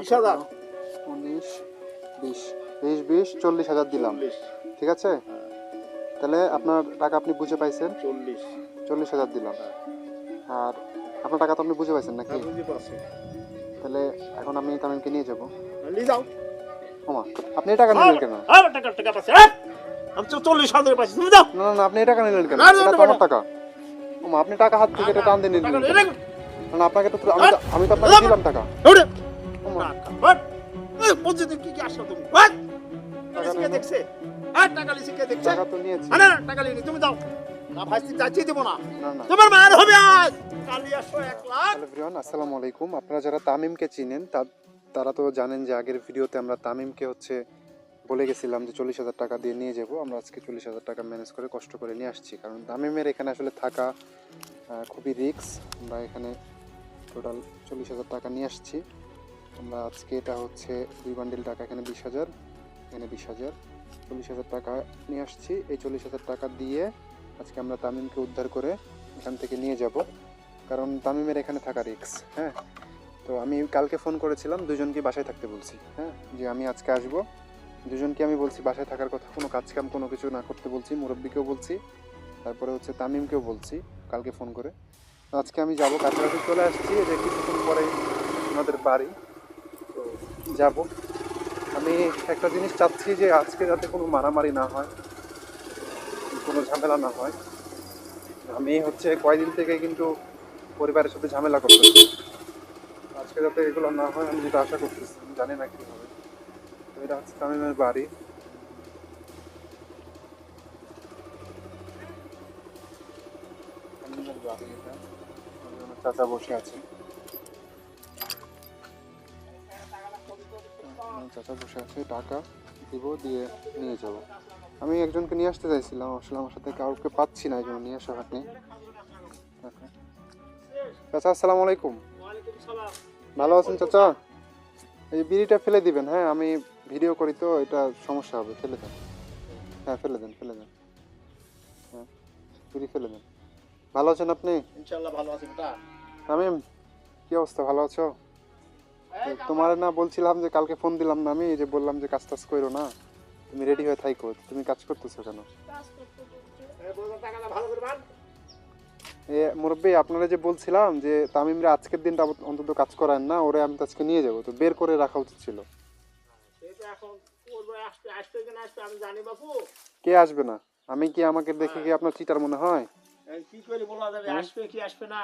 বিশ হাজার। উনিশ বিশ বিশ বিশ চল্লিশ হাজার দিলাম। ঠিক আছে? তাহলে আপনার টাকা আপনি বুঝে পাইছেন? চল্লিশ। চল্লিশ হাজার দিলাম। আর আপনার টাকা তো আপনি বুঝে পাইছেন নাকি? হ্যাঁ তাহলে এখন আমি তামিমকে নিয়ে যাব। নিয়ে যাও। ওমা আপনি এই টাকা নিলেন কেন? টাকা টাকা পাচ্ছি। হ্যাঁ? আমি তো চল্লিশ হাজার পাচ্ছি তুমি দাও না না, আপনি এই টাকা নিলেন কেন? এটা তো আমার টাকা। ওমা আপনি টাকা হাত থেকে এটা টান দিয়ে নিলেন? না আপনাকে তো- আমি তো আপনাকে দিলাম টাকা। দৌড়ে। ওমা টাকা, হট। এই, বলছি তো কি কি। দেখছে হ্যাঁ তুমি ভাই দেবো না তোমার আসসালামু আলাইকুম আপনারা যারা তামিমকে চিনেন তারা তো জানেন যে আগের ভিডিওতে আমরা তামিমকে হচ্ছে বলে গেছিলাম যে চল্লিশ হাজার টাকা দিয়ে নিয়ে যাব আমরা আজকে চল্লিশ হাজার টাকা ম্যানেজ করে কষ্ট করে নিয়ে আসছি কারণ তামিমের এখানে আসলে থাকা খুবই রিক্স আমরা এখানে টোটাল চল্লিশ হাজার টাকা নিয়ে আসছি আমরা আজকে এটা হচ্ছে দুই বান্ডিল টাকা, এখানে বিশ হাজার, এখানে বিশ হাজার, চল্লিশ হাজার টাকা নিয়ে আসছি। এই চল্লিশ হাজার টাকা দিয়ে আজকে আমরা তামিমকে উদ্ধার করে এখান থেকে নিয়ে যাব। কারণ তামিমের এখানে থাকা রিক্স হ্যাঁ? তো আমি কালকে ফোন করেছিলাম, দুজনকে বাসায় থাকতে বলছি হ্যাঁ? যে আমি আজকে আসব। দুজনকে আমি বলছি, বাসায় থাকার কথা, কোনো কাজ কাম কোনো কিছু না করতে বলছি। মুরব্বীকেও বলছি, তারপরে হচ্ছে তামিমকেও বলছি, কালকে ফোন করে। আজকে আমি যাব, কাছাকাছি চলে আসছি, যে কিছুক্ষণ পরে আমাদের বাড়ি। তো যাব। আমি একটা জিনিস চাচ্ছি যে আজকে যাতে কোনো মারামারি না হয়, কোনো ঝামেলা না হয়। আমি হচ্ছে কয়দিন থেকে কিন্তু পরিবারের সাথে ঝামেলা করতেছি। আজকে যাতে এগুলো না হয়, আমি যেটা আশা করতেছি, আমি জানি না কি হবে। তো এটা হচ্ছে তামিমের বাড়ি। চাচা বসে আছে। চাচা বসে আছে টাকা দিব দিয়ে নিয়ে যাব। আমি একজনকে নিয়ে আসতে চাইছিলাম আসলে আমার সাথে কাউকে পাচ্ছি না এই জন্য নিয়ে আসা হয়নি টাকা। চাচা আসসালামু আলাইকুম। ভালো আছেন চাচা? এই বিড়িটা ফেলে দিবেন হ্যাঁ? আমি ভিডিও করি তো এটা সমস্যা হবে ফেলে দেন। হ্যাঁ ফেলে দেন ফেলে দেন। হ্যাঁ বিড়ি ফেলে দেন। ভালো আছেন আপনি? ইনশাআল্লাহ ভালো আছি বেটা। তামিম কি অবস্থা? ভালো আছো? তোমার না বলছিলাম যে কালকে ফোন দিলাম না আমি যে বললাম যে কাজ টাজ করো না তুমি রেডি হয়ে থাইকো তুমি কাজ করতেছো কেন? এই বললাম টাকাটা ভালো করে বান এ মুরব্বী আপনারা যে বলছিলাম যে তামিমরা আজকের দিনটা অন্তত কাজ করান না ওরে আমি তো আজকে নিয়ে যাব তো বের করে রাখা উচিত ছিল। কে আসবে না? আমি কি আমাকে দেখে কি আপনার চিটার মনে হয়? এই কি করে বলা যাবে আসবে কি আসবে না?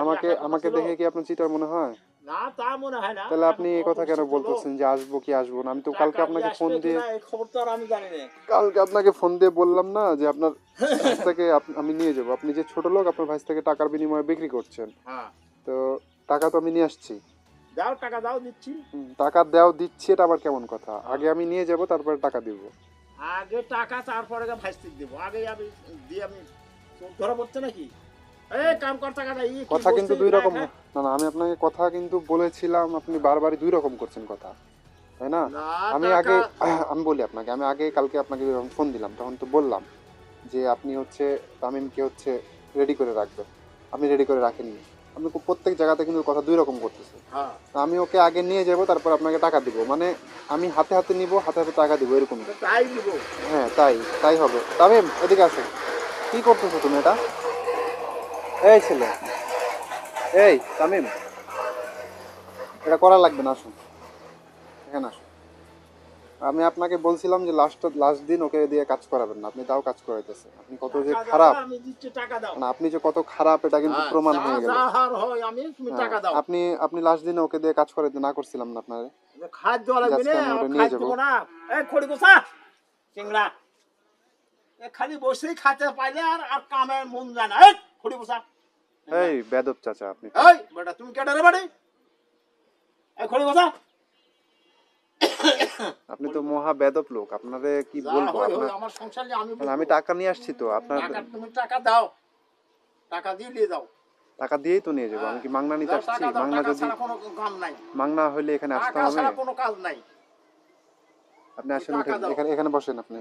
আমাকে আমাকে দেখে কি আপনার চিটার মনে হয়? না তা মনে হয় না। তাহলে আপনি এই কথা কেন বলতেছেন যে আসব কি আসব না? আমি তো কালকে আপনাকে ফোন দিয়ে খবর তো আর আমি জানি না। কালকে আপনাকে ফোন দিয়ে বললাম না যে আপনার থেকে আমি নিয়ে যাব। আপনি যে ছোট লোক আপনার ভাইস থেকে টাকার বিনিময়ে বিক্রি করছেন। হ্যাঁ। তো টাকা তো আমি নিয়ে আসছি। দাও টাকা দাও দিচ্ছি। টাকা দেওয়া দিচ্ছি এটা আবার কেমন কথা? আগে আমি নিয়ে যাব তারপরে টাকা দিব। আগে টাকা তারপরে ভাইস্তিক দেবো। আগে আমি দিয়ে আমি ধরা পড়ছে নাকি? কথা কিন্তু দুই রকম হ্যাঁ? না না আমি আপনাকে কথা কিন্তু বলেছিলাম আপনি বারবারই দুই রকম করছেন কথা তাই না? আমি আগে আমি বলি আপনাকে আমি আগে কালকে আপনাকে ফোন দিলাম তখন তো বললাম যে আপনি হচ্ছে তামিমকে হচ্ছে রেডি করে রাখবেন আপনি রেডি করে রাখেননি। আপনি প্রত্যেক জায়গাতে কিন্তু কথা দুই রকম করতেছে হ্যাঁ। আমি ওকে আগে নিয়ে যাব তারপর আপনাকে টাকা দিব মানে আমি হাতে হাতে নিব হাতে হাতে টাকা দিব এরকম তাই হ্যাঁ তাই তাই হবে। তামিম এদিকে আসো কি করতেছো তুমি এটা? এই ছেলে। এই তামিম। এটা করা লাগবে না আসুন। এখানে আসুন। আমি আপনাকে বলছিলাম যে লাস্ট লাস্ট দিন ওকে দিয়ে কাজ করাবেন না। আপনি তাও কাজ করাইতেছেন। আপনি কত যে খারাপ। দাও। মানে আপনি যে কত খারাপ এটা কিন্তু প্রমাণ হয়ে গেল। হয় আপনি আপনি লাস্ট দিনে ওকে দিয়ে কাজ করাইতে না করছিলাম না আপনার? খাদ্য লাগবে না নিয়ে যাব। না। এই খড়ি গোসা চিংড়া। খালি বসেই খাতে পাইলে আর আর কামে মন যায় না। এই খড়ি গোসা এই বেদব চাচা আপনি। এই বেটা তুমি রে বাড়ি? এই খড়ি আপনি তো মহা বেদব লোক আপনারে কি বলব আপনার? আমার সংসার যে আমি আমি টাকা নিয়ে আসছি তো আপনার তুমি টাকা দাও। টাকা দিয়ে দাও টাকা দিয়েই তো নিয়ে যাব আমি কি মাংনা নিতে আসছি? মাংনা যদি মাংনা হইলে এখানে আসতে হবে? কোনো কাজ নাই। আপনি আসেন দাও। এখানে এখানে বসেন আপনি।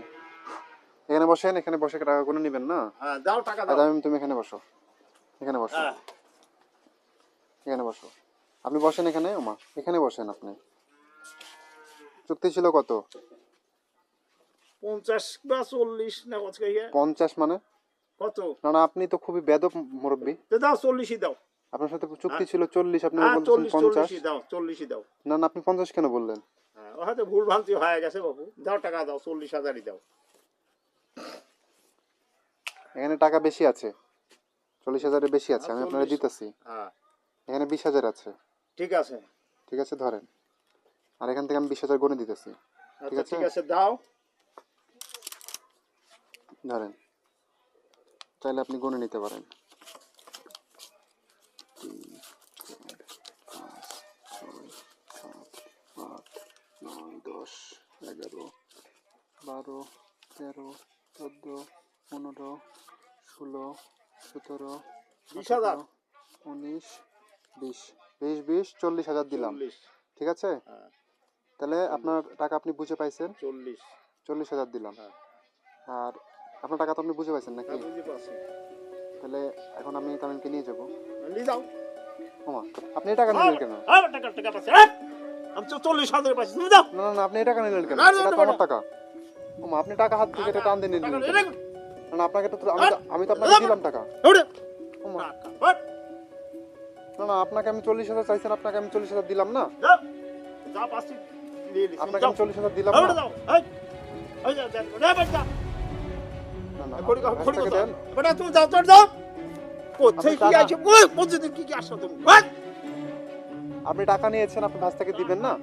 এখানে বসেন এখানে বসে টাকা কোনো নেবেন না? হ্যাঁ দাও টাকা দাও। আমি তুমি এখানে বসো। এখানে বসো। হ্যাঁ এখানে বসো। আপনি বসেন এখানে ওমা। এখানে বসেন আপনি। চুক্তি ছিল কত? পঞ্চাশ বা চল্লিশ না কত পঞ্চাশ মানে? কত? না না আপনি তো খুবই বেদব মুরব্বী। দাও চল্লিশই দাও। আপনার সাথে চুক্তি ছিল চল্লিশ আপনি হ্যাঁ বলছেন পঞ্চাশ। দাও চল্লিশই দাও। না না আপনি পঞ্চাশ কেন বললেন? হ্যাঁ, হয়তো ভুল ভ্রান্তি হয়ে গেছে বাবু। দাও টাকা দাও চল্লিশ হাজারই দাও। এখানে টাকা বেশি আছে। চল্লিশ হাজারের বেশি আছে আমি আপনারা দিতেছি। হ্যাঁ। এখানে বিশ হাজার আছে। ঠিক আছে। ঠিক আছে ধরেন। আর এখান থেকে আমি বিশ হাজার গণে দিতেছি। আচ্ছা আছে? ঠিক আছে দাও। ধরেন। চাইলে আপনি গুনে নিতে পারেন। দশ, এগারো, বারো, তেরো, চোদ্দ, পনেরো, ষোলো, সতেরো, বিশ হাজার। উনিশ, বিশ। বিশ বিশ চল্লিশ হাজার দিলাম। ঠিক আছে? হ্যাঁ। তাহলে আপনার টাকা আপনি বুঝে পাইছেন? চল্লিশ। চল্লিশ হাজার দিলাম। হ্যাঁ। আর আপনার টাকা তো আপনি বুঝে পাইছেন নাকি? হ্যাঁ, তাহলে এখন আমি তামিমকে নিয়ে যাব। নিয়ে যাও। ওমা আপনি টাকা নিলেন কেন? টাকা টাকা পাচ্ছি? আমি তো চল্লিশ হাজার পাচ্ছি তুমি দাও না না আপনি টাকা নিলেন কেন? এটা তো আমার টাকা। ওমা আপনি টাকা হাত থেকে টান দিয়ে নিলেন। না না আপনাকে তো আমি আমি তো আপনাকে। দিলাম টাকা। না না আপনাকে আমি চল্লিশ হাজার চাইছেন আপনাকে আমি চল্লিশ হাজার দিলাম না। আপনাকে আমি চল্লিশ হাজার দিলাম। আপনি টাকা নিয়েছেন আপনি থেকে দিবেন না।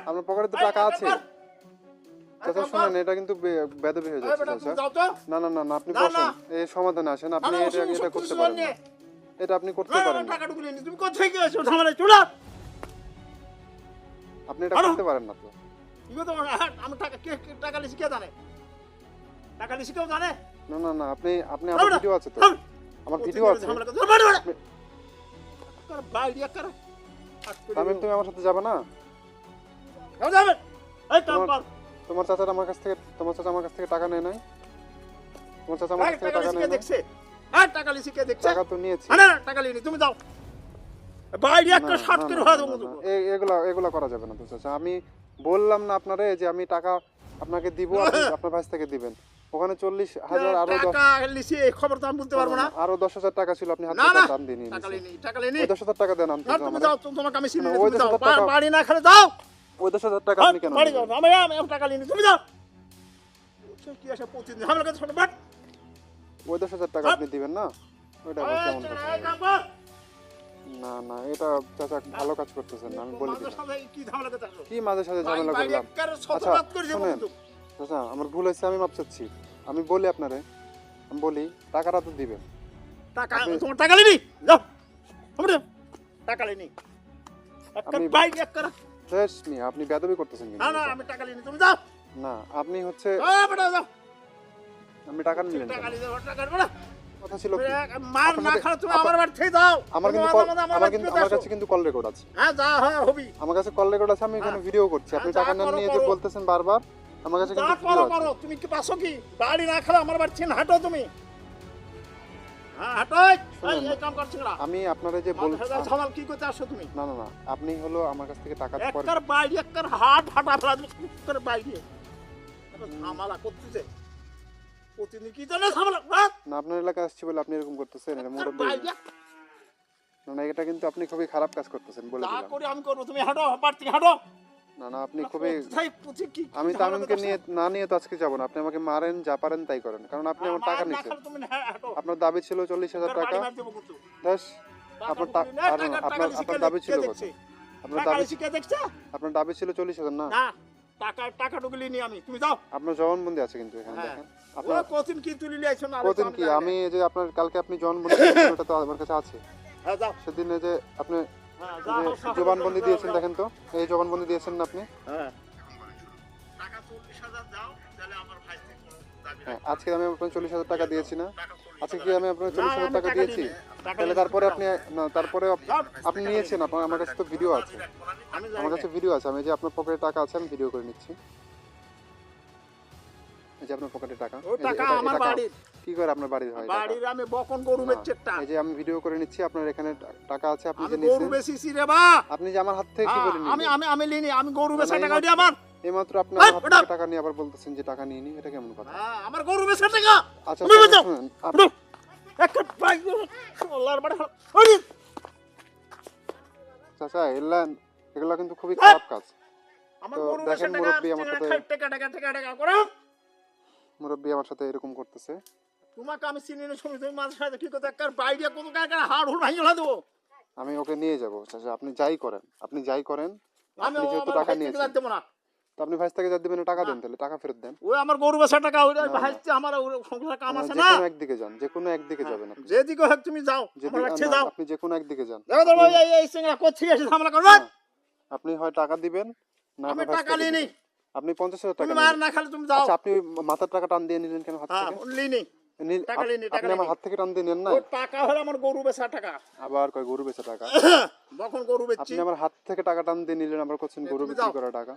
আপনার পকেটে তো টাকা আছে। চাচা শুনেন এটা কিন্তু বেদবি হয়ে যাচ্ছে চাচা না না না না আপনি বসেন। এই সমাধানে আসেন। আপনি এটা এটা করতে পারেন না। এটা আপনি করতে পারেন না, তুমি কোথায় গিয়েছো? ঝামেলায় চলে। আপনি এটা করতে পারেন না তো। পারো? হ্যাঁ, আমি টাকা কে টাকা লিখি কে জানে? টাকা লিখি কেউ জানে? না না না আপনি আপনি আমার ভিডিও আছে তো। আমার ভিডিও আছে। তামিম তুমি আমার সাথে যাবে না? যাবে। এই কাম কর। তোমার চাচার আমার কাছ থেকে তোমার চাচা আমার কাছ থেকে টাকা নেয় নাই। তোমার চাচা আমার কাছ থেকে টাকা নেয় দেখছে। হ্যাঁ টাকা লিখি কে দেখছে। টাকা তো নিয়েছি। না না, টাকা লিখি তুমি যাও। বাইরে একটা শার্ট করে না, দেবো এগুলা এগুলা করা যাবে না তো চাচা। আমি বললাম না আপনারে যে আমি টাকা আপনাকে দিব আপনি আপনার ভাই থেকে দিবেন। ওখানে চল্লিশ হাজার আরও টাকা লিখি এই খবর তো আমি বলতে পারব না। আরও দশ হাজার টাকা ছিল আপনি হাত দাম লিনি লিনি ওই দশ হাজার টাকা দেন আমি তুমি যাও তুমি তোমাকে আমি বাড়ি না খেলে যাও। ওই দশ হাজার টাকা হ্যাঁ, আপনি কেন বাড়ি যাও আমি আমি আমি টাকা লিনি তুমি যাও। কি আসে ঝামেলা করতে ছোট বাট ওই দশ হাজার টাকা হ্যাঁ। আপনি দিবেন না? ওইটা কেমন না না এটা চাচা ভালো কাজ করতেছেন না আমি বলে কি মাঝে সাথে ঝামেলা করলাম? আচ্ছা শুনেন। চাচা আমার ভুল হয়েছে আমি মাপ চাচ্ছি। আমি বলি আপনারে আমি বলি টাকাটা তো দিবেন। টাকা তোমার টাকা যাও আমরা টাকা লিনি। একটা বাইক এক করা শেষ মিয়া আপনি বেদবি করতেছেন কিন্তু না না আমি টাকা লিনি তুমি যাও। না আপনি হচ্ছে আপনি টাকা নিলেন কথা ছিল মার না খাও তুমি আমার বাড়ি থেকে যাও আমার কিন্তু আমার কিন্তু আমার কাছে কিন্তু কল রেকর্ড আছে। হ্যাঁ যা হ্যাঁ হবি। আমার কাছে কল রেকর্ড আছে আমি এখানে হ্যাঁ। ভিডিও করছি। আপনি হ্যাঁ, টাকা নেন নিয়ে যে বলতেছেন বারবার আমার কাছে কিন্তু করো করো। তুমি কি পাসো কি? বাড়ি না খেলে আমার বাড়ি থেকে হাঁটো তুমি। আমি আপনারা যে বল ঝামাল কি করতে তুমি? না না না আপনি হলো আমার কাছ থেকে টাকা পরে বাইরে হাট হাঁটা ফেলা করে বাইরে? একটা ঝামেলা করতেছে। প্রতিদিন কি জন্য ঝামেলা হ্যাঁ? না আপনার আসছি বলে আপনি এরকম করতেছেন এটা না না এটা কিন্তু আপনি খুবই খারাপ কাজ করতেছেন বলে দিলাম। করে আমি করব তুমি হাঁটো বাড়ি থেকে হাঁটো। না না আপনি খুবই আমি তামিমকে নিয়ে না নিয়ে তো আজকে যাব না। আপনি আমাকে মারেন যা পারেন তাই করেন। কারণ আপনি আমার টাকা নিচ্ছেন তুমি হ্যাঁ, হাঁটো আপনার দাবি ছিল চল্লিশ হাজার টাকা। ব্যাস আপনার আপনার- আপনার দাবি ছিল কত? আপনার দাবি? আপনার দাবি ছিল চল্লিশ হাজার না। টাকা টাকা ঢুকলি নি আমি। তুমি যাও। আপনার জবানবন্দি আছে কিন্তু এখানে হ্যাঁ। দেখেন। আপনার কতদিন কি তুলি লিয়েছো কতদিন কি? আমি যে আপনার কালকে আপনি জবানবন্দি ওটা তো আমার কাছে আছে। হ্যাঁ যাও। সেদিন যে আপনি জবানবন্দি দিয়েছেন দেখেন তো। এই জবানবন্দি দিয়েছেন আপনি। হ্যাঁ। হ্যাঁ। আজকে আমি আপনার চল্লিশ হাজার টাকা দিয়েছি না। আজকে কি আমি আপনার চল্লিশ হাজার টাকা দিয়েছি? তাহলে তারপরে আপনি না তারপরে আপনি নিয়েছেন আপনার আমার কাছে তো ভিডিও আছে। আমার কাছে ভিডিও আছে আমি যে আপনার পকেটে টাকা আছে আমি ভিডিও করে নিচ্ছি। এই যে আপনার পকেটে টাকা ও টাকা আমার বাড়ির কি করে আপনার বাড়ির হয় বাড়ির আমি বকন গরু বেচছে একটা এই যে আমি ভিডিও করে নিচ্ছি আপনার এখানে টাকা আছে আপনি যে গরু বেচিছি রে বা আপনি যে আমার হাত থেকে কি হ্যাঁ, আমি আমি আমি লিনি আমি গরু বেচা টাকা ওইটা আমার এইমাত্র আপনি এই, আমার হাত থেকে টাকা নিয়ে আবার বলতেছেন যে টাকা নিয়ে নি এটা কেমন কথা হ্যাঁ, আমার গরু বেচা টাকা আচ্ছা তুমি শুনুন, বেচাও। শুনুন, আপ- একটা বাইক আল্লাহর বাড়ি ওরে চাচা এগুলা এগুলা কিন্তু খুবই খারাপ কাজ আমার গরু বেচা টাকা আমার সাথে- টাকা টাকা টাকা টাকা করো মুরব্বী আমার সাথে এরকম করতেছে। তোমাকে আমি চিনি না শুনি তুমি মাঝে সাথে কি কথা কার বাইরে কত কার হাড় হুড় ভাঙিয়ে ফেলা দেবো। আমি ওকে নিয়ে যাব চাচা আপনি যাই করেন আপনি যাই করেন আমি যেহেতু টাকা নিয়েছেন। দেবো না। তো আপনি ভাইস থেকে যা দিবেন টাকা দেন তাহলে টাকা ফেরত দেন। ওই আমার গরু বেচা টাকা ওই না। আমার সংসার কাম আছে না। কোনো একদিকে যান যে কোনো একদিকে যাবেন আপনি। যেদিকে হোক তুমি যাও আমার কাছে যাও। আপনি যে কোনো একদিকে যান। দেখো তোর এই এই সিঙ্গা কোথেকে এসে ঝামেলা করবে? হ্যাঁ। আপনি হয় টাকা দিবেন না আমি টাকা থেকে নিই। আপনি পঞ্চাশ হাজার টাকা মার না খালে তুমি যাও। আচ্ছা আপনি মাথার টাকা টান দিয়ে নিলেন কেন হাত হ্যাঁ থেকে? লিনি নিল- টাকা আপ- নিইনি, টাকা আপনি আমার হাত থেকে টান দিয়ে নেন না? টাকা হলো আমার গরু বেচা টাকা। আবার কয় গরু বেচা টাকা? যখন গরু বেচছি। আপনি আমার হাত থেকে টাকা টান দিয়ে নিলেন আবার করছেন গরু বিক্রি করা টাকা।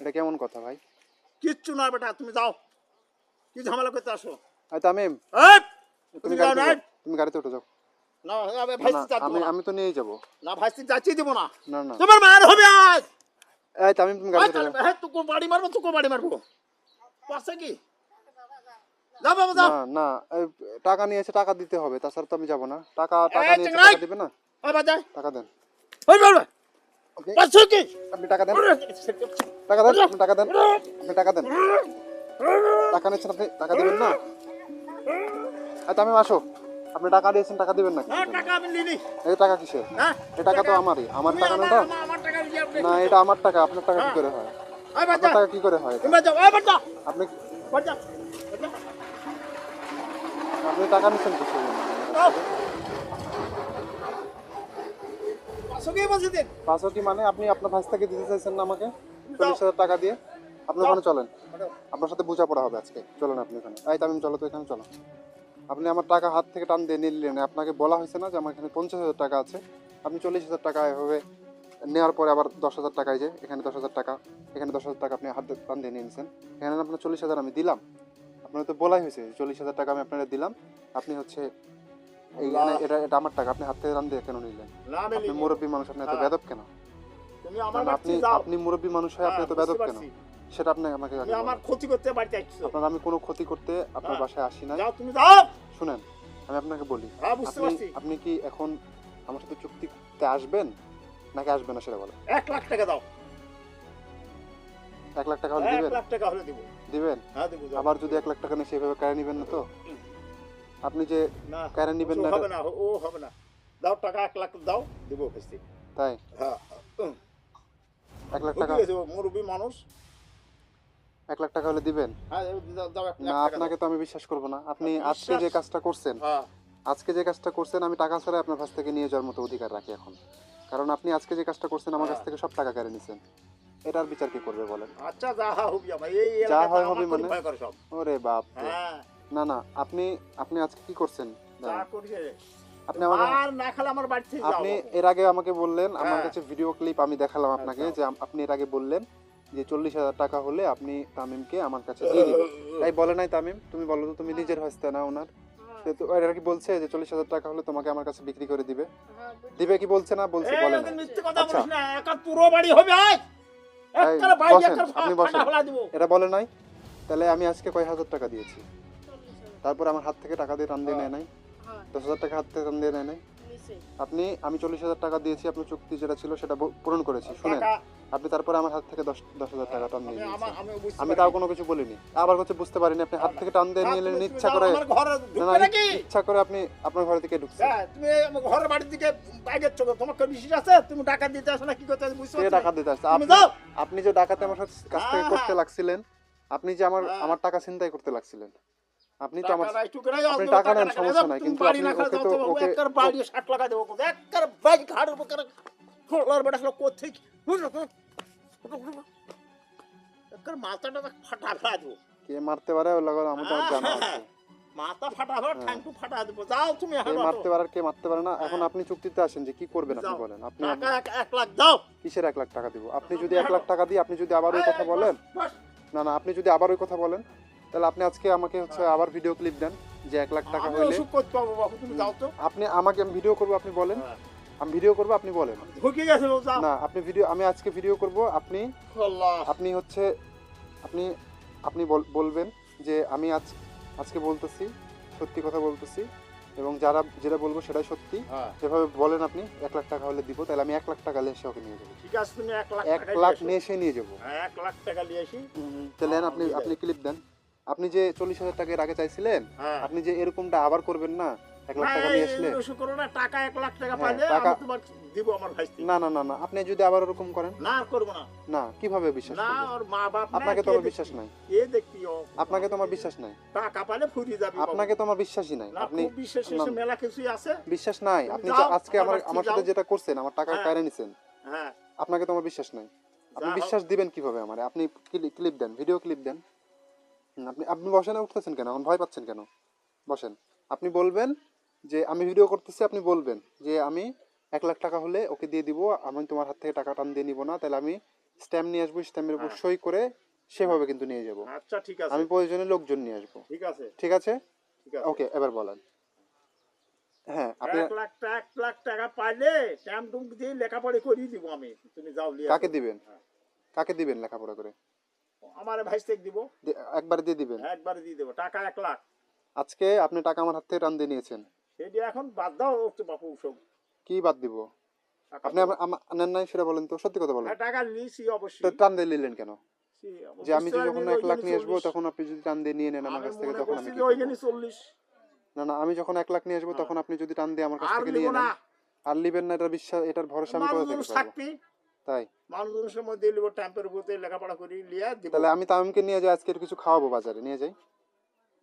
এটা কেমন কথা ভাই? কিচ্ছু না বেটা তুমি যাও। কি ঝামেলা করতে আসো? আই তামিম তুমি তুমি গাড়িতে তুমি উঠে যাও। না আমি তো নিয়ে যাব। না ভাইসি যাচ্ছি দেবো না। না না। তোমার মায়ের হবে আজ। এই তামিম তুমি উঠে হ্যাঁ বাড়ি মারবো বাড়ি মারবো কি বাবা যাও না টাকা নিয়েছে টাকা দিতে হবে তাছাড়া তো আমি যাব না টাকা টাকা চিংড়ি! টাকা দিবে না বাজা টাকা দেন ওই বাবা কি আপনি টাকা দেন টাকা দেন আপনি টাকা দেন আপনি টাকা দেন টাকা নিয়েছেন আপনি টাকা দিবেন না তামিম আসো আপনি টাকা দিয়েছেন টাকা দিবেন না হ্যাঁ টাকা আমি নিনি এই টাকা কিসের? হ্যাঁ এই টাকা তো আমারই আমার টাকা না আমার- এটা আমার- আমার টাকা দিয়ে আপনি না এটা আমার টাকা আপনার টাকা কি করে হয়? ওই বাজা আপনার টাকা কি করে হয়? আপনি আপনি টাকা নিচ্ছেন কিসের জন্য? পাঁচশো কি মানে আপনি আপনার ভাইস থেকে দিতে চাইছেন না আমাকে? চল্লিশ হাজার টাকা দিয়ে? আপনি ওখানে চলেন। আপনার সাথে বোঝাপড়া হবে আজকে। চলেন আপনি ওখানে এই তামিম চলো তো এখানে চলো। আপনি আমার টাকা হাত থেকে টান দিয়ে নিলেন। আপনাকে বলা হয়েছে না যে আমার এখানে পঞ্চাশ হাজার টাকা আছে। আপনি চল্লিশ হাজার টাকা এভাবে নেওয়ার পরে আবার দশ হাজার টাকায় যে এখানে দশ হাজার টাকা এখানে দশ হাজার টাকা আপনি হাত টান দিয়ে নিয়ে নিয়েছেন। এখানে আপনার চল্লিশ হাজার আমি দিলাম। আপনার তো বলাই হয়েছে চল্লিশ হাজার টাকা আমি আপনাকে দিলাম। আপনি হচ্ছে এই এটা এটা আমার টাকা আপনি হাত থেকে টান দিয়ে কেন নিলেন? আপনি মুরব্বী মানুষ আপনি এত হ্যাঁ। বেদব কেন? আপনি আপনি মুরব্বী মানুষ হয়ে আপনি হ্যাঁ, এত বেদব কেন। সেটা আপনি আমাকে আগে আমার ক্ষতি করতে বাড়িতে আসছো। আপনার আমি কোনো ক্ষতি করতে আপনার হ্যাঁ। বাসায় আসি না যাও তুমি যাও! শুনেন আমি আপনাকে বলি। হ্যাঁ বুঝতে আপনি পারছি। আপনি কি এখন আমার সাথে চুক্তিতে আসবেন? নাকি আসবেন না সেটা বলেন। এক লাখ টাকা দাও। এক লাখ টাকা হলে এক দিবেন? লাখ টাকা হলে দিব। দিবেন? হ্যাঁ দেবো আবার যদি এক লাখ টাকা নিয়ে সেভাবে কেড়ে নিবেন না তো? আপনি যে না কেড়ে নিবেন না হবে না ও হবে না। দাও টাকা এক লাখ দাও দিব কিস্তি তাই? হ্যাঁ এক লাখ টাকা মুরব্বী মানুষ। এক লাখ টাকা হলে দিবেন? হ্যাঁ না আপনাকে তো আমি বিশ্বাস করব না। আপনি আজকে যে কাজটা করছেন হ্যাঁ। আজকে যে কাজটা করছেন আমি টাকা ছাড়া আপনার কাছ থেকে নিয়ে যাওয়ার মতো অধিকার রাখি এখন। কারণ আপনি আজকে যে কাজটা করছেন আমার কাছ হ্যাঁ। থেকে সব টাকা কেড়ে নিছেন। এটার বিচার কি করবে বলেন? আচ্ছা যা হবি আমার। এই যা হয় হবে মানে? ওরে বাপ না না আপনি আপনি আজকে কি করছেন? যা করিয়ে আপনি আর না খেলে আমার বাড়ি থেকে যাও আপনি এর আগে আমাকে বললেন আমার। কাছে ভিডিও ক্লিপ আমি দেখালাম আপনাকে আচ্ছা। যে আপনি এর আগে বললেন যে চল্লিশ হাজার টাকা হলে আপনি তামিমকে আমার কাছে দিয়ে দিবেন। তাই বলে নাই তামিম? তুমি বলো তো তুমি নিজের হস্তে না ওনার। সে তো এরা কি বলছে যে চল্লিশ হাজার টাকা হলে তোমাকে আমার কাছে বিক্রি করে দিবে? দিবে কি বলছে না বলছে বলে না আচ্ছা। বলিস একা পুরো বাড়ি হবে আপনি বসেন। এটা বলে নাই? তাহলে আমি আজকে কয় হাজার টাকা দিয়েছি? তারপর আমার হাত থেকে টাকা দিয়ে টান দিয়ে নেয় নাই? দশ হাজার টাকা হাত থেকে টান দিয়ে নেয় নাই? আপনি আমি চল্লিশ হাজার টাকা দিয়েছি আপনার চুক্তি যেটা ছিল সেটা পূরণ করেছি শুনেন। আপনি তারপরে আমার হাত থেকে দশ দশ হাজার টাকা টান দিয়ে আমি। তাও কোনো কিছু বলিনি। আবার হচ্ছে বুঝতে পারিনি আপনি হাত থেকে টান দিয়ে হ্যাঁ, নিয়ে নিলেন ইচ্ছা করে ইচ্ছা করে আপনি আপনার ঘর থেকে ঢুকছেন। হ্যাঁ, তুমি ঘরের বাড়ির দিকে বাইরের চোখে তোমার কি বিশ্বাস আছে? তুমি টাকা দিতে আসো না কি করতে বুঝতে কে টাকা দিতে আসছে? আপনি আপনি যে ডাকাতে আমার সাথে কাছ থেকে হ্যাঁ, করতে। লাগছিলেন আপনি যে আমার। আমার টাকা চিন্তাই করতে লাগছিলেন। আপনি তো আমার আপনি টাকা নেন, সমস্যা নাই, কিন্তু আপনি ওকে তো- ওকে- একবার বাড়ি দেবো? একবার বাইক ঘাড়ের উপর করে খোলার বেটা একবার মাথাটা ফাটা ফেলা দেবো। কে মারতে পারে আমার তো জানা আছে। মাথা ফাটা ফেলা হ্যাঁ। ঠ্যাংটু ফাটা দেবো যাও তুমি কে মারতে পারে কে মারতে পারে না এখন হ্যাঁ। আপনি চুক্তিতে আসেন যে কি করবেন আপনি বলেন আপনি এক- এক লাখ দাও। কিসের এক লাখ টাকা দিব? আপনি যদি এক লাখ টাকা দিয়ে আপনি যদি আবার ওই কথা বলেন। না না আপনি যদি আবার ওই কথা বলেন তাহলে আপনি আজকে আমাকে হচ্ছে আবার ভিডিও ক্লিপ দেন যে এক লাখ টাকা ওষুধ করতে পারব বাবু তুমি যাও তো। আপনি আমাকে আমি ভিডিও করব আপনি বলেন। আমি ভিডিও করব আপনি বলেন। ঢুকে গেছে না আপনি ভিডিও আমি আজকে ভিডিও করব আপনি আপনি হচ্ছে আপনি আপনি বল- বলবেন যে আমি আজ আজকে বলতেছি সত্যি কথা বলতেছি এবং যারা যেটা বলব সেটাই সত্যি। হ্যাঁ। যেভাবে বলেন আপনি এক লাখ টাকা হলে দিব তাহলে আমি এক লাখ টাকা এসে ওকে নিয়ে যাব। ঠিক আছে তুমি এক লাখ এক লাখ নিয়ে এসে। নিয়ে যাব। হ্যাঁ, এক লাখ টাকা নিয়ে আসি তাহলে হ্যাঁ, আপনি আপনি ক্লিপ দেন। আপনি যে চল্লিশ হাজার টাকা এর আগে চাইছিলেন হ্যাঁ। আপনি যে এরকমটা আবার করবেন না এক লাখ টাকা নিয়ে আসলে এই ওষুধ করো না টাকা এক লাখ টাকা হ্যাঁ, পাইলে তোমার দিব আমার ভাই না না না না আপনি যদি আবার ওরকম করেন? না আর না। না কীভাবে বিশ্বাস না ওর মা বাপ আপনাকে তো আমার বিশ্বাস নাই। এ দেখি আপনাকে তো আমার বিশ্বাস নাই। টাকা পাইলে ফুরিয়ে যাবি আপনাকে তো বিশ্বাসই নাই। আপনি বিশ্বাস মেলা কিছুই আছে। বিশ্বাস নাই। আপনি যে আজকে আমার আমার সাথে যেটা করছেন আমার টাকা হ্যাঁ। কেড়ে নিছেন? হ্যাঁ। আপনাকে তো আমার বিশ্বাস নাই। আপনি বিশ্বাস দিবেন কীভাবে আমারে? আপনি ক্লিপ দেন ভিডিও ক্লিপ দেন। আপনি আপনি বসেন উঠতেছেন কেন? এখন ভয় পাচ্ছেন কেন? বসেন। আপনি বলবেন যে আমি ভিডিও করতেছি আপনি বলবেন যে আমি এক লাখ টাকা হলে ওকে দিয়ে দিব আমি তোমার হাত থেকে টাকা টান দিয়ে নিব না তাহলে আমি স্ট্যাম্প নিয়ে আসব স্ট্যাম্পের উপর হ্যাঁ। সই করে সেভাবে কিন্তু নিয়ে যাব। আচ্ছা ঠিক আছে। আমি প্রয়োজনে লোকজন নিয়ে আসব। ঠিক আছে। ঠিক আছে? ওকে এবার বলেন। হ্যাঁ আপনি এক লাখ এক লাখ টাকা পাইলে দিয়ে লেখাপড়া করিয়ে দিব আমি। তুমি যাও কাকে দিবেন? হ্যাঁ। কাকে দিবেন লেখাপড়া করে? আমার দিব। একবার দিয়ে দিবেন? একবারে দিয়ে দেবো। টাকা এক লাখ। আজকে আপনি টাকা আমার হাত থেকে টান দিয়ে নিয়েছেন। সেটি এখন বাদ দাও বাপু সব। কি বাদ দিব? আপনি নেন নাই সেটা বলেন তো সত্যি কথা বলেন। হ্যাঁ, টাকা তো অবশ্যই। টান দিয়ে নিলেন কেন? যে আমি যখন এক লাখ নিয়ে আসব তখন আপনি যদি টান দিয়ে নিয়ে নেন আমার কাছ থেকে তখন আমি চল্লিশ। না না আমি যখন এক লাখ নিয়ে আসব। তখন আপনি যদি টান দিয়ে আমার কাছ আর থেকে নিয়ে না। নেন আর লিবেন না এটা বিশ্বাস এটার ভরসা আমি থাকবি তাই। মানুষজনের সময় দিয়ে লিব ট্যাম্পের উপরে লেখাপড়া করি লিয়া দিব। তাহলে আমি তামিমকে নিয়ে যাই আজকে কিছু খাওয়াবো বাজারে নিয়ে যাই।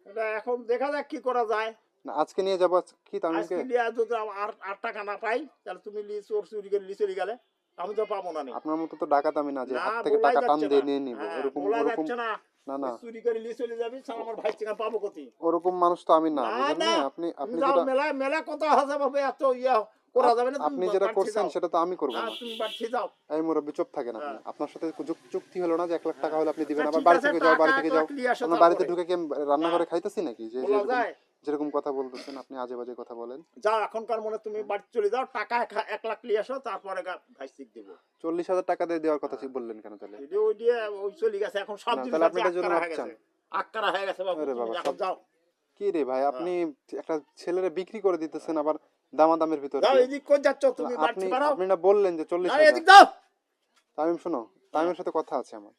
এটা এখন দেখা যাক কি করা যায়। না আজকে নিয়ে যাব কি তামিমকে? আজকে লিয়া যদি আর আর টাকা না পাই তাহলে তুমি লি চোর চুরি করে লি চলে গেলে আমি তো পাবো না আপনার মতো তো ডাকাত আমি না যে হাত থেকে টাকা টান দিয়ে নিয়ে নিব এরকম বলা ওরকম যাচ্ছে না। না না। চুরি করে লি চলে যাবি আমার ভাই থেকে পাবো কতি ওরকম মানুষ তো আমি না না, বুঝলেন না, না? আপনি আপনি যেটা মেলা মেলা কথা আছে বাবা এত ইয়া করা যাবে না আপনি যেটা করছেন সেটা তো আমি করব না, না তুমি বাড়ি যাও। এই মুরব্বী চুপ থাকেন আপনি। হ্যাঁ। আপনার সাথে চুক্তি হলো না যে এক লাখ টাকা হলে আপনি দিবেন আচ্ছা, আবার বাড়ি থেকে যাও বাড়ি থেকে যাও। আমরা বাড়িতে ঢুকে কি রান্না করে খাইতেছি নাকি? যে যেরকম- কথা বলতেছেন আপনি আজে বাজে কথা বলেন। যাও এখনকার মনে তুমি বাড়ি চলে যাও টাকা এক- লাখ নিয়ে আসো তারপরে দেবো। চল্লিশ হাজার টাকা দিয়ে দেওয়ার কথা বললেন কেন তাহলে? ওই দিয়ে ওই চলে গেছে এখন সব জিনিস জন্য আক্কারা হয়ে গেছে। হয়ে বাবু এখন যাও। কি রে ভাই আপনি একটা ছেলেরে বিক্রি করে দিতেছেন আবার দামাদামের ভিতর যাও। এদিক কোন যাচ্ছ তুমি আপনি বাড়ি পারো আপনি না বললেন যে চল্লিশ না হাজার। এদিক দাও তামিম শোনো তামিমের সাথে কথা আছে আমার।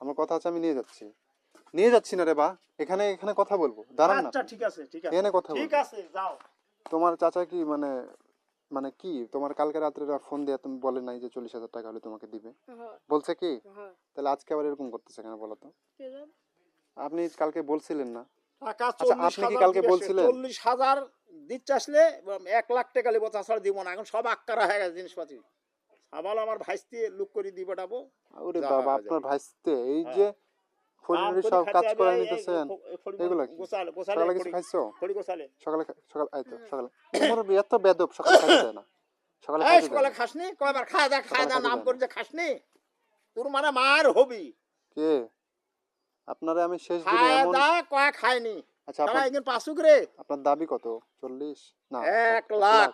আমার কথা আছে আমি নিয়ে যাচ্ছি। নিয়ে যাচ্ছি না রে বা। এখানে এখানে কথা বলব। দাঁড়ান না। আচ্ছা ঠিক আছে ঠিক আছে। এখানে কথা ঠিক আছে যাও। তোমার চাচা কি মানে মানে কি? তোমার কালকে রাত্রে ফোন দিয়ে তুমি বলে নাই যে চল্লিশ হাজার টাকা হলে তোমাকে দিবে? হ্যাঁ। বলছে কি? হ্যাঁ। তাহলে আজকে আবার এরকম করতেছে কেন বলো তো? আপনি কালকে বলছিলেন না। টাকা আচ্ছা, আপনি কি হাজার কালকে বলছিলেন? চল্লিশ হাজার দিচ্ছে আসলে এক লাখ টাকা নেব তাছাড়া দিব না। এখন সব আক্কারা হয়ে গেছে জিনিসপাতি। সাবাল আমার ভাইস্তি লুক করে দিব ডাবো ওরে বাবা আপনার ভাইস্তে এই হ্যাঁ। যে ফরিনের সব কাজ করে নিতেছেন এগুলা কি? সকালে কিছু খাইছো? খড়ি সকালে খা- সকাল এই তো সকালে। তোমার বিয়ে বেদব সকালে খাইতে না। সকালে এই খাইতে দেয় সকালে খাসনি? কয়বার খায় দা খায় দা নাম করে যে খাসনি? তোর মানে মার হবি। কে? আপনারে আমি শেষ দিনে এমন দা কয় খায়নি। আচ্ছা আপনার একদিন রে আপনার দাবি কত? চল্লিশ? না এক লাখ।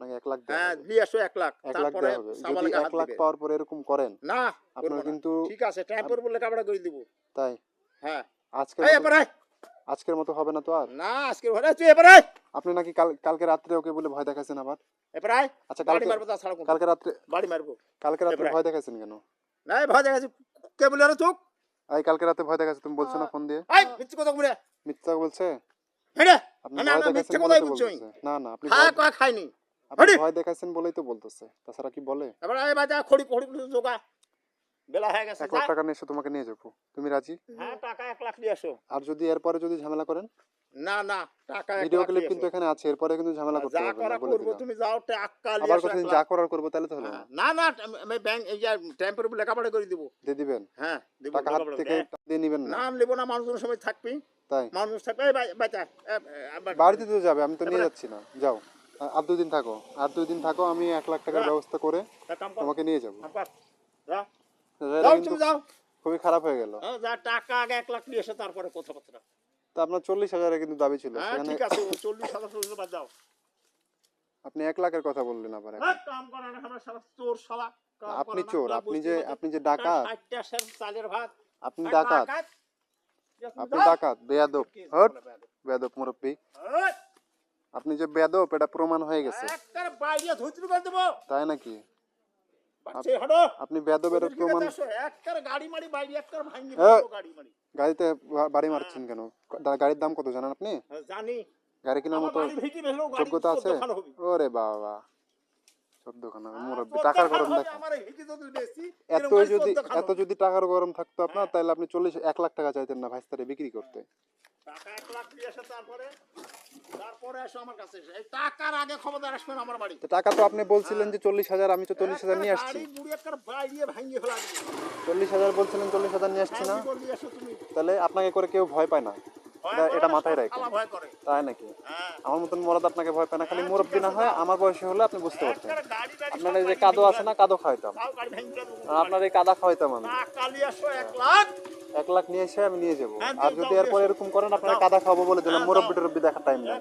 আপনাকে এক লাখ হ্যাঁ দিয়ে আসো এক লাখ। এক লাখ তারপরে দেওয়া হবে। যদি এক লাখ পাওয়ার পরে এরকম করেন না আপনার কিন্তু ঠিক আছে ট্যাম্পের বলে কাপড়া করে দিব। তাই? হ্যাঁ। মতো- আজকের মতো হবে না তো আর? না আজকে ঘরে তুই এবার আপনি নাকি কাল কালকে রাত্রে ওকে বলে ভয় দেখাচ্ছেন আবার? এবার আচ্ছা কালকে মারবো তা ছাড়া কালকে রাত্রে বাড়ি মারবো। কালকে রাত্রে ভয় দেখাচ্ছেন কেন? না ভয় দেখাচ্ছি কে বলে রে তুক এই কালকে রাতে ভয় দেখাচ্ছে তুমি বলছো না ফোন দিয়ে? আয় মিথ্যে কথা বলে। মিথ্যা বলছে? আপনি না, ভয় না, না না আপনি ভয়- কয় খায়নি আপনি। ভয় দেখাচ্ছেন বলেই তো বলতেছে। তাছাড়া কি বলে? এবার আয় বাজা খড়ি খড়ি জোগা। বেলা হয়ে গেছে এক লাখ টাকা নিয়ে এসে তোমাকে নিয়ে যাব। তুমি রাজি? হ্যাঁ টাকা এক লাখ দিয়ে আসো আর যদি এরপরে যদি ঝামেলা করেন? না না টাকা ভিডিও ক্লিপ কিন্তু এখানে আছে এরপরে কিন্তু ঝামেলা করতে যা করা করব তুমি যাও টাকা আবার কতদিন যা করার করব তাহলে তো হলো না। না না আমি ব্যাংক এই যে লেখাপড়া করে দিব। দিয়ে দিবেন? হ্যাঁ দিব টাকা হাত থেকে দিয়ে নিবেন না? নাম না মানুষের সময় থাকবি। তাই? মানুষ থাকবে বাচ্চা বাড়িতে তো যাবে আমি তো নিয়ে যাচ্ছি না। যাও। আর দুই দিন থাকো। আর দুই দিন থাকো আমি এক লাখ টাকার ব্যবস্থা করে তোমাকে নিয়ে যাব। খুবই খারাপ হয়ে গেল। হ্যাঁ, টাকা আগে এক লাখ নিয়ে এসে তারপরে কথাবার্তা তো আপনার চল্লিশ হাজারে কিন্তু দাবি ছিল হ্যাঁ ঠিক আছে চল্লিশ হাজার বাদ দাও। আপনি এক লাখের কথা বললেন আবার। হ্যাঁ, চোর শালা। আপনি চোর আপনি যে আপনি যে ডাকাত। আপনি ডাকাত। আপনি ডাকাত বেয়াদব। কি হট। বেয়াদব? মুরব্বী। আপনি যে বেয়াদব এটা প্রমাণ হয়ে গেছে। তাই নাকি? আপনি ওদের কি প্রমাণ হ্যাঁ। গাড়িতে বাড়ি মারছেন কেন? গাড়ির দাম কত জানেন আপনি? হ্যাঁ, জানি। গাড়ি কেনার মতো যোগ্যতা আছে? ওরে বাবা। হ্যাঁ, টাকার গরম যদি এত যদি এত যদি টাকার গরম থাকতো আপনার হ্যাঁ। তাহলে আপনি চল্লিশ এক লাখ টাকা চাইতেন না ভাইস্তারে বিক্রি করতে। টাকা এক লাখ তারপরে। তারপরে আমার কাছে এই টাকার আগে খবরদার আসবেন আমার বাড়ি। তো টাকা তো আপনি বলছিলেন যে চল্লিশ হাজার আমি তো চল্লিশ হাজার নিয়ে আসছি। চল্লিশ হাজার বলছিলেন চল্লিশ হাজার নিয়ে আসছি না? হ্যাঁ, তুমি? তাহলে আপনাকে করে কেউ ভয় পায় না। এটা- মাথায় করে। তাই নাকি? হ্যাঁ। আমার মতন মরদ আপনাকে ভয় পায় না খালি মুরব্বী না হয় আমার বয়সে হলে আপনি বুঝতে পারতেন। আপনার এই যে কাদো আছে না কাদো খাওয়াইতাম। আপনার এই কাদা খাওয়াইতাম আমি। এক লাখ। নিয়ে এসে আমি নিয়ে যাব। হ্যাঁ, আর যদি এরপর এরকম করেন আপনার কাদা খাওয়াবো বলে দিলাম হ্যাঁ, মুরব্বী টরব্বি দেখার টাইম নাই। না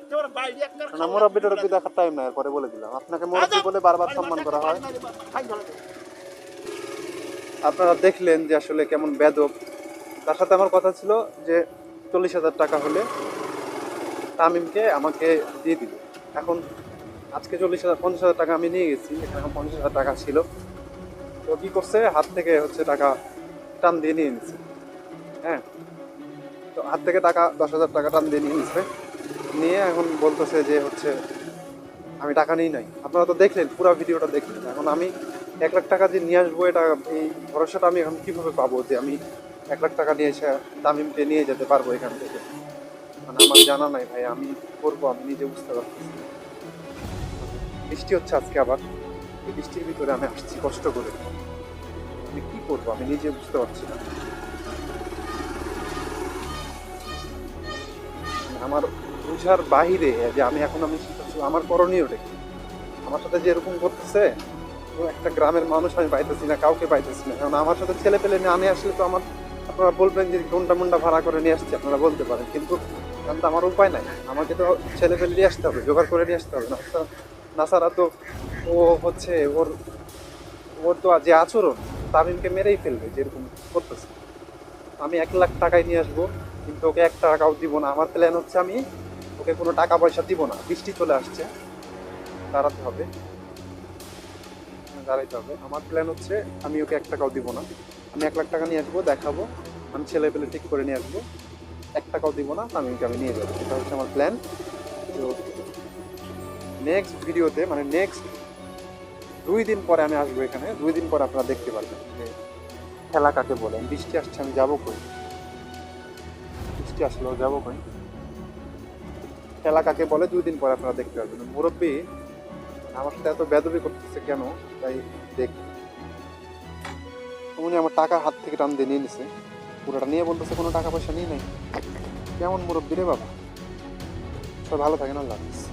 খাওয়া মুরব্বী টরব্বি দেখার টাইম নাই এরপরে বলে দিলাম। আপনাকে মুরব্বী বলে বারবার সম্মান করা হয়। আপনারা দেখলেন যে আসলে কেমন বেদব। তার সাথে আমার কথা ছিল যে চল্লিশ হাজার টাকা হলে তামিমকে আমাকে দিয়ে দিল। এখন আজকে চল্লিশ হাজার, পঞ্চাশ হাজার টাকা আমি নিয়ে গেছি, এখানে পঞ্চাশ হাজার টাকা ছিল। তো কী করছে? হাত থেকে হচ্ছে টাকা টান দিয়ে নিয়ে নিছে। হ্যাঁ? তো হাত থেকে টাকা দশ হাজার টাকা টান দিয়ে নিয়ে নিছে। নিয়ে এখন বলতেছে যে হচ্ছে, আমি টাকা নিই নাই। আপনারা তো দেখলেন, পুরো ভিডিওটা দেখলেন। এখন আমি এক লাখ টাকা যে নিয়ে আসব, এটা এই ভরসাটা আমি এখন কীভাবে পাবো যে আমি এক লাখ টাকা নিয়ে এসে তামিমকে নিয়ে যেতে পারব এখান থেকে। মানে আমার জানা নাই ভাই, আমি করব, আমি নিজে বুঝতে পারতেছি বৃষ্টি হচ্ছে আজকে আবার। এই বৃষ্টির ভিতরে আমি আসছি কষ্ট করে। আমি কি করব? আমি নিজে বুঝতে পারছি না। মানে আমার বুঝার বাহিরে যে আমি এখন আমি আমার করণীয় কি? আমার সাথে যে এরকম করতেছে একটা গ্রামের মানুষ আমি পাইতেছি না, কাউকে পাইতেছি না। কারণ আমার সাথে ছেলে পেলে নিয়ে আসলে তো আমার আপনারা বলবেন যে ঘণ্টা মুন্ডা ভাড়া করে নিয়ে আসছি, আপনারা বলতে পারেন। কিন্তু কারণ আমার উপায় নাই। আমাকে তো ছেলে পেলে নিয়ে আসতে হবে, জোগাড় করে নিয়ে আসতে হবে। না নাসারা তো ও হচ্ছে ওর ওর তো যে আচরণ, তামিমকে মেরেই ফেলবে, যেরকম করতেছে। আমি এক লাখ টাকায় নিয়ে আসব, কিন্তু ওকে এক টাকাও দিব না। আমার প্ল্যান হচ্ছে আমি ওকে কোনো টাকা পয়সা দিব না। বৃষ্টি চলে আসছে। দাঁড়াতে হবে। দাঁড়াইতে হবে। আমার প্ল্যান হচ্ছে আমি ওকে এক টাকাও দিব না। আমি এক লাখ টাকা নিয়ে আসব, দেখাবো। আমি ছেলে পেলে ঠিক করে নিয়ে আসব। এক টাকাও দিব না, আমি আমি নিয়ে যাব। এটা হচ্ছে আমার প্ল্যান তো নেক্সট ভিডিওতে মানে নেক্সট দুই দিন পরে আমি আসব এখানে। দুই দিন পরে আপনারা দেখতে পারবেন যে খেলা কাকে বলে। বৃষ্টি আসছে, আমি যাব কই? বৃষ্টি আসলেও যাব কই? খেলা কাকে বলে, দুই দিন পরে আপনারা দেখতে পারবেন। মুরব্বী, আমার সাথে এত বেদবি করতেছে কেন? তাই দেখ। উনি আমার টাকা হাত থেকে টান দিয়ে নিয়ে নিছে। পুরোটা নিয়ে বলতেছে, কোনো টাকা পয়সা নিয়ে নেই। কেমন মুরব্বী রে বাবা? সব ভালো থাকেন, আল্লাহ হাফিজ।